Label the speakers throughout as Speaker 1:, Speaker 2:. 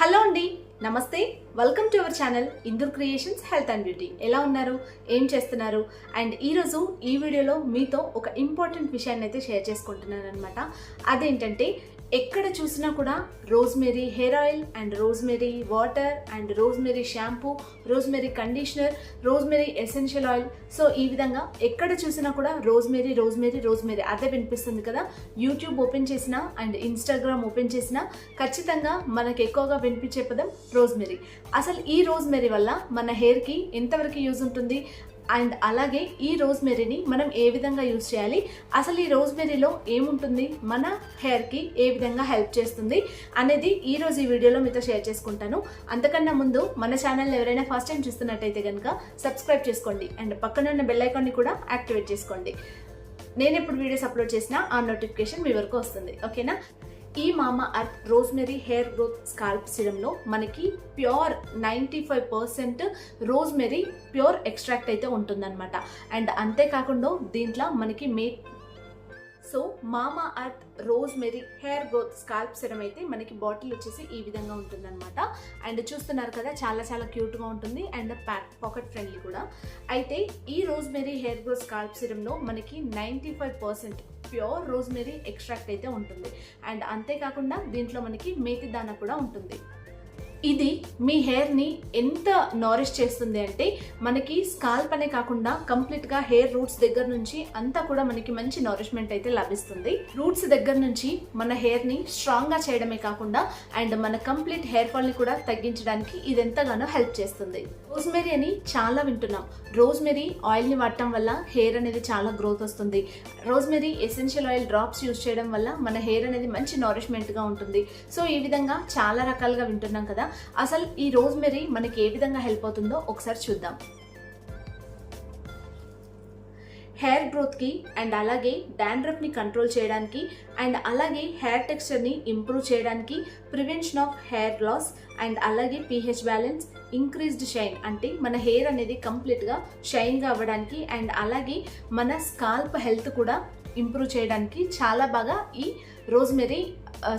Speaker 1: Hello అండి నమస్తే. Welcome to our channel Indur creations health and beauty ఎలా ఉన్నారు? ఏం చేస్తున్నారు? అండ్ ఈరోజు ఈ వీడియోలో మీతో ఒక ఇంపార్టెంట్ విషయాన్ని అయితే షేర్ చేసుకుంటున్నాను అనమాట అదేంటంటే ఎక్కడ చూసినా కూడా rosemary hair oil and rosemary water and rosemary shampoo rosemary conditioner rosemary essential oil. So ఈ విధంగా ఎక్కడ చూసినా కూడా రోజ్మెరీ రోజ్మెరీ రోజ్మెరీ అదే వినిపిస్తుంది కదా. యూట్యూబ్ ఓపెన్ చేసినా అండ్ ఇన్స్టాగ్రామ్ ఓపెన్ చేసినా ఖచ్చితంగా మనకు ఎక్కువగా వినిపించే పదం రోజ్మెరీ. అసలు ఈ రోజ్మెరీ వల్ల మన హెయిర్కి ఎంతవరకు యూజ్ ఉంటుంది? అండ్ అలాగే ఈ రోజ్మెరీని మనం ఏ విధంగా యూజ్ చేయాలి? అసలు ఈ రోజ్మెరీలో ఏముంటుంది? మన హెయిర్కి ఏ విధంగా హెల్ప్ చేస్తుంది? అనేది ఈ రోజు ఈ వీడియోలో మీతో షేర్ చేసుకుంటాను. అంతకన్నా ముందు మన ఛానల్ ఎవరైనా ఫస్ట్ టైం చూస్తున్నట్టయితే కనుక సబ్స్క్రైబ్ చేసుకోండి. అండ్ పక్కన ఉన్న బెల్ ఐకాన్ని కూడా యాక్టివేట్ చేసుకోండి. నేను ఎప్పుడు వీడియోస్ అప్లోడ్ చేసినా ఆ నోటిఫికేషన్ మీ వరకు వస్తుంది. ఓకేనా? ఈ Mamaearth rosemary hair growth scalp సిరంలో మనకి pure ninety five percent rosemary pure extract అయితే ఉంటుందన్నమాట. అండ్ అంతేకాకుండా దీంట్లో మనకి మే so Mamaearth rosemary hair growth scalp serum అయితే మనకి బాటిల్ వచ్చేసి ఈ విధంగా ఉంటుందన్నమాట. అండ్ చూస్తున్నారు కదా చాలా చాలా క్యూట్గా ఉంటుంది అండ్ ప్యాక్ పాకెట్ ఫ్రెండ్లీ కూడా. అయితే ఈ rosemary hair growth scalp సిరంలో మనకి ninety five percent pure rosemary extract అయితే ఉంటుంది. అండ్ అంతేకాకుండా దీంట్లో మనకి మేతి దాన కూడా ఉంటుంది. ఇది మీ హెయిర్ని ఎంత నారిష్ చేస్తుంది అంటే మనకి స్కాల్ప్ అనే కాకుండా కంప్లీట్గా హెయిర్ రూట్స్ దగ్గర నుంచి అంతా కూడా మనకి మంచి నారిష్మెంట్ అయితే లభిస్తుంది. రూట్స్ దగ్గర నుంచి మన హెయిర్ని స్ట్రాంగ్గా చేయడమే కాకుండా అండ్ మన కంప్లీట్ హెయిర్ ఫాల్ని కూడా తగ్గించడానికి ఇది ఎంతగానో హెల్ప్ చేస్తుంది. రోజ్మెరీ అని చాలా వింటున్నాం. రోజ్మెరీ ఆయిల్ని వాడటం వల్ల హెయిర్ అనేది చాలా గ్రోత్ వస్తుంది. Rosemary essential oil drops use చేయడం వల్ల మన హెయిర్ అనేది మంచి నారిష్మెంట్గా ఉంటుంది. సో ఈ విధంగా చాలా రకాలుగా వింటున్నాం కదా. అసలు ఈ రోజ్మెరీ మనకి ఏ విధంగా హెల్ప్ అవుతుందో ఒకసారి చూద్దాం. హెయిర్ గ్రోత్కి అండ్ అలాగే డాండ్రఫ్ని కంట్రోల్ చేయడానికి అండ్ అలాగే హెయిర్ టెక్స్చర్ని ఇంప్రూవ్ చేయడానికి prevention of hair loss and అలాగే పీహెచ్ బ్యాలెన్స్ ఇంక్రీజ్డ్ షైన్ అంటే మన హెయిర్ అనేది కంప్లీట్గా షైన్గా అవ్వడానికి అండ్ అలాగే మన స్కాల్ప్ హెల్త్ కూడా ఇంప్రూవ్ చేయడానికి చాలా బాగా ఈ రోజ్మెరీ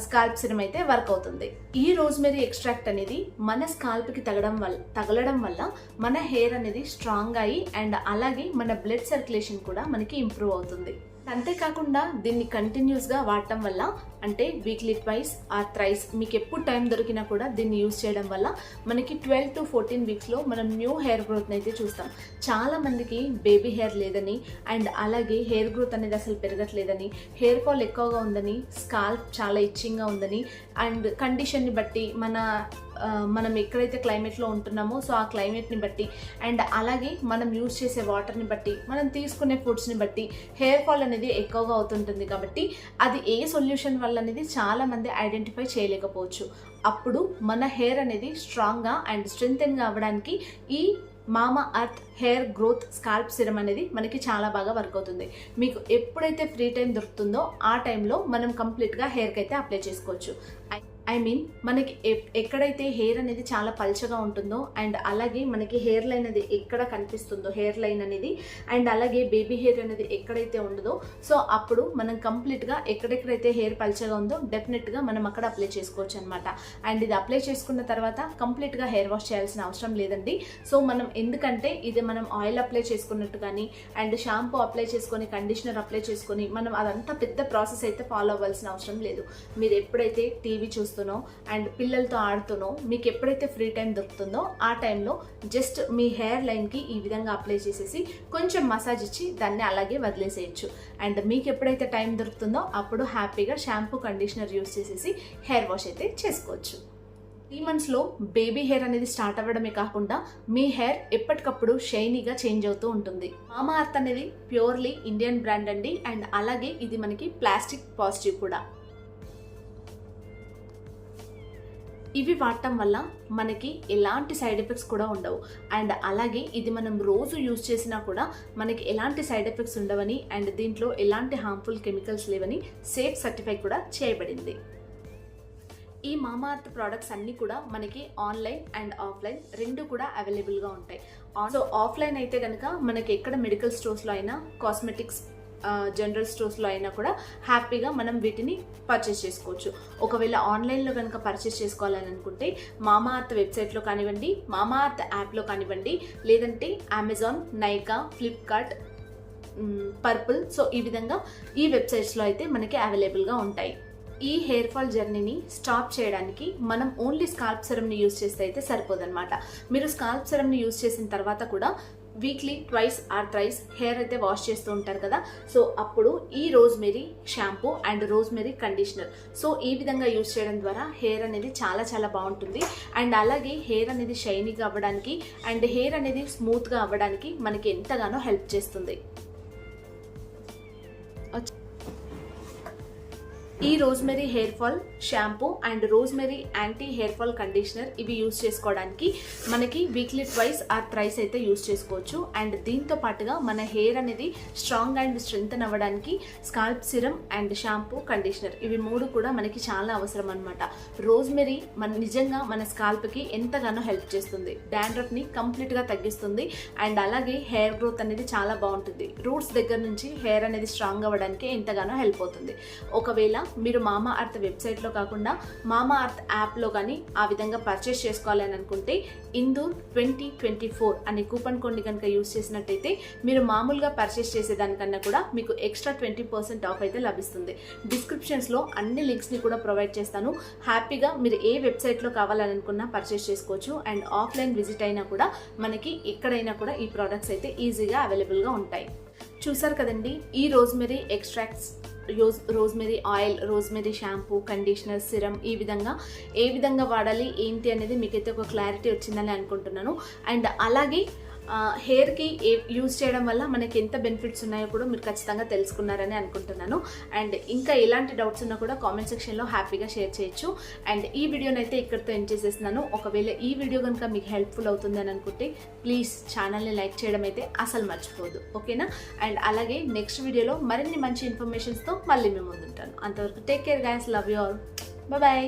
Speaker 1: స్కాల్ప్ సిరం అయితే వర్క్ అవుతుంది. ఈ రోజ్మెరీ ఎక్స్ట్రాక్ట్ అనేది మన స్కాల్ప్కి తగడం వల్ల తగలడం వల్ల మన హెయిర్ అనేది స్ట్రాంగ్ అయ్యి అండ్ అలాగే మన బ్లడ్ సర్క్యులేషన్ కూడా మనకి ఇంప్రూవ్ అవుతుంది. అంతేకాకుండా దీన్ని కంటిన్యూస్గా వాడటం వల్ల అంటే వీక్లీ ట్వైస్ ఆర్ థ్రైస్ మీకు ఎప్పుడు టైం దొరికినా కూడా దీన్ని యూజ్ చేయడం వల్ల మనకి ట్వెల్వ్ టు ఫోర్టీన్ వీక్స్లో మనం న్యూ హెయిర్ గ్రోత్ని అయితే చూస్తాం. చాలా మందికి బేబీ హెయిర్ లేదని అండ్ అలాగే హెయిర్ గ్రోత్ అనేది అసలు పెరగట్లేదని హెయిర్ ఫాల్ ఎక్కువగా ఉందని స్కాల్ప్ చాలా ఇచ్చింగ్గా ఉందని అండ్ కండిషన్ని బట్టి మన మనం ఎక్కడైతే క్లైమేట్లో ఉంటున్నామో సో ఆ క్లైమేట్ని బట్టి అండ్ అలాగే మనం యూజ్ చేసే వాటర్ని బట్టి మనం తీసుకునే ఫుడ్స్ని బట్టి హెయిర్ ఫాల్ అనేది ఎక్కువగా అవుతుంటుంది కాబట్టి అది ఏ సొల్యూషన్ వల్ల అనేది చాలామంది ఐడెంటిఫై చేయలేకపోవచ్చు. అప్పుడు మన హెయిర్ అనేది స్ట్రాంగ్గా అండ్ స్ట్రెంగ్గా అవ్వడానికి ఈ Mamaearth hair growth scalp serum అనేది మనకి చాలా బాగా వర్క్ అవుతుంది. మీకు ఎప్పుడైతే ఫ్రీ టైం దొరుకుతుందో ఆ టైంలో మనం కంప్లీట్గా హెయిర్కి అయితే అప్లై చేసుకోవచ్చు. ఐ మీన్ మనకి ఎక్కడైతే హెయిర్ అనేది చాలా పల్చగా ఉంటుందో అండ్ అలాగే మనకి హెయిర్ లైన్ అనేది ఎక్కడ కనిపిస్తుందో హెయిర్ లైన్ అనేది అండ్ అలాగే బేబీ హెయిర్ అనేది ఎక్కడైతే ఉండదో సో అప్పుడు మనం కంప్లీట్గా ఎక్కడెక్కడైతే హెయిర్ పల్చగా ఉందో డెఫినెట్గా మనం అక్కడ అప్లై చేసుకోవచ్చు అనమాట అండ్ ఇది అప్లై చేసుకున్న తర్వాత కంప్లీట్గా హెయిర్ వాష్ చేయాల్సిన అవసరం లేదండి. సో మనం ఎందుకంటే ఇది మనం ఆయిల్ అప్లై చేసుకున్నట్టు కానీ అండ్ షాంపూ అప్లై చేసుకొని కండిషనర్ అప్లై చేసుకొని మనం అదంతా పెద్ద ప్రాసెస్ అయితే ఫాలో అవ్వాల్సిన అవసరం లేదు. మీరు ఎప్పుడైతే టీవీ చూస్తూ చేస్తున్నావు అండ్ పిల్లలతో ఆడుతూనో మీకు ఎప్పుడైతే ఫ్రీ టైం దొరుకుతుందో ఆ టైంలో జస్ట్ మీ హెయిర్ లైన్కి ఈ విధంగా అప్లై చేసేసి కొంచెం మసాజ్ ఇచ్చి దాన్ని అలాగే వదిలేసేయచ్చు. అండ్ మీకు ఎప్పుడైతే టైం దొరుకుతుందో అప్పుడు హ్యాపీగా షాంపూ కండిషనర్ యూస్ చేసేసి హెయిర్ వాష్ అయితే చేసుకోవచ్చు. త్రీ మంత్స్లో బేబీ హెయిర్ అనేది స్టార్ట్ అవ్వడమే కాకుండా మీ హెయిర్ ఎప్పటికప్పుడు షైనీగా చేంజ్ అవుతూ ఉంటుంది. మామా అర్త్ అనేది ప్యూర్లీ ఇండియన్ బ్రాండ్ అండి అండ్ అలాగే ఇది మనకి ప్లాస్టిక్ పాజిటివ్ కూడా. ఇవి వాడటం వల్ల మనకి ఎలాంటి సైడ్ ఎఫెక్ట్స్ కూడా ఉండవు. అండ్ అలాగే ఇది మనం రోజు యూజ్ చేసినా కూడా మనకి ఎలాంటి సైడ్ ఎఫెక్ట్స్ ఉండవని అండ్ దీంట్లో ఎలాంటి హార్మ్ఫుల్ కెమికల్స్ లేవని సేఫ్ సర్టిఫై కూడా చేయబడింది. ఈ మామార్త్ ప్రోడక్ట్స్ అన్నీ కూడా మనకి ఆన్లైన్ అండ్ ఆఫ్లైన్ రెండు కూడా అవైలబుల్గా ఉంటాయి. సో ఆఫ్లైన్ అయితే కనుక మనకి ఎక్కడ మెడికల్ స్టోర్స్లో అయినా కాస్మెటిక్స్ జనరల్ స్టోర్స్లో అయినా కూడా హ్యాపీగా మనం వీటిని పర్చేస్ చేసుకోవచ్చు. ఒకవేళ ఆన్లైన్లో కనుక పర్చేస్ చేసుకోవాలని అనుకుంటే మామా అర్త్ వెబ్సైట్లో కానివ్వండి మామా అర్త్ యాప్లో కానివ్వండి లేదంటే Amazon Nykaa Flipkart Purplle so ఈ విధంగా ఈ వెబ్సైట్స్లో అయితే మనకి అవైలబుల్గా ఉంటాయి. ఈ హెయిర్ ఫాల్ జర్నీని స్టాప్ చేయడానికి మనం ఓన్లీ స్కాల్ప్ సెరమ్ని యూజ్ చేస్తే అయితే సరిపోదన్నమాట. మీరు స్కాల్ప్ సెరమ్ని యూజ్ చేసిన తర్వాత కూడా weekly twice or thrice hair అయితే వాష్ చేస్తూ ఉంటారు కదా. సో అప్పుడు ఈ rosemary shampoo and rosemary conditioner so ఈ విధంగా యూజ్ చేయడం ద్వారా హెయిర్ అనేది చాలా చాలా బాగుంటుంది. అండ్ అలాగే హెయిర్ అనేది షైనీగా అవ్వడానికి అండ్ హెయిర్ అనేది స్మూత్గా అవ్వడానికి మనకి ఎంతగానో హెల్ప్ చేస్తుంది. ఈ rosemary hair fall shampoo and rosemary anti hair fall conditioner ఇవి యూస్ చేసుకోవడానికి మనకి వీక్లీ ట్వైస్ ఆర్ థ్రైస్ అయితే యూస్ చేసుకోవచ్చు. అండ్ దీంతో పాటుగా మన హెయిర్ అనేది స్ట్రాంగ్ అండ్ స్ట్రెంగ్తన్ అవ్వడానికి scalp serum and shampoo conditioner ఇవి మూడు కూడా మనకి చాలా అవసరం అనమాట రోజ్మెరీ మన నిజంగా మన స్కాల్ప్కి ఎంతగానో హెల్ప్ చేస్తుంది. డాండ్రఫ్ని కంప్లీట్గా తగ్గిస్తుంది. అండ్ అలాగే హెయిర్ గ్రోత్ అనేది చాలా బాగుంటుంది. రూట్స్ దగ్గర నుంచి హెయిర్ అనేది స్ట్రాంగ్ అవ్వడానికి ఎంతగానో హెల్ప్ అవుతుంది. ఒకవేళ మీరు మామా అర్త్ వెబ్సైట్లో కాకుండా మామా అర్త్ యాప్లో కానీ ఆ విధంగా పర్చేస్ చేసుకోవాలని అనుకుంటే ఇందూర్ ట్వంటీ ట్వంటీ ఫోర్ అనే కూపన్ కోడ్ని కనుక యూస్ చేసినట్టయితే మీరు మామూలుగా పర్చేస్ చేసేదానికన్నా కూడా మీకు ఎక్స్ట్రా ట్వంటీ పర్సెంట్ ఆఫ్ అయితే లభిస్తుంది. డిస్క్రిప్షన్స్లో అన్ని లింక్స్ని కూడా ప్రొవైడ్ చేస్తాను. హ్యాపీగా మీరు ఏ వెబ్సైట్లో కావాలని అనుకున్నా పర్చేస్ చేసుకోవచ్చు. అండ్ ఆఫ్లైన్ విజిట్ అయినా కూడా మనకి ఎక్కడైనా కూడా ఈ ప్రోడక్ట్స్ అయితే ఈజీగా అవైలబుల్గా ఉంటాయి. చూసారు కదండి? ఈ rosemary extracts rose rosemary oil rosemary shampoo conditioner serum ఈ విధంగా ఏ విధంగా వాడాలి ఏంటి అనేది మీకైతే ఒక క్లారిటీ వచ్చిందని అనుకుంటున్నాను. అండ్ అలాగే హెయిర్కి ఏ యూజ్ చేయడం వల్ల మనకి ఎంత బెనిఫిట్స్ ఉన్నాయో కూడా మీరు ఖచ్చితంగా తెలుసుకున్నారని అనుకుంటున్నాను. అండ్ ఇంకా ఎలాంటి డౌట్స్ ఉన్నా కూడా కామెంట్ సెక్షన్లో హ్యాపీగా షేర్ చేయొచ్చు. అండ్ ఈ వీడియోనైతే అయితే ఇక్కడితో ఎండ్ చేసేస్తున్నాను. ఒకవేళ ఈ వీడియో కనుక మీకు హెల్ప్ఫుల్ అవుతుంది అని అనుకుంటే ప్లీజ్ ఛానల్ని లైక్ చేయడం అయితే అసలు మర్చిపోదు. ఓకేనా అండ్ అలాగే నెక్స్ట్ వీడియోలో మరిన్ని మంచి ఇన్ఫర్మేషన్స్తో మళ్ళీ మేము ముందుంటాను. అంతవరకు take care guys love you all bye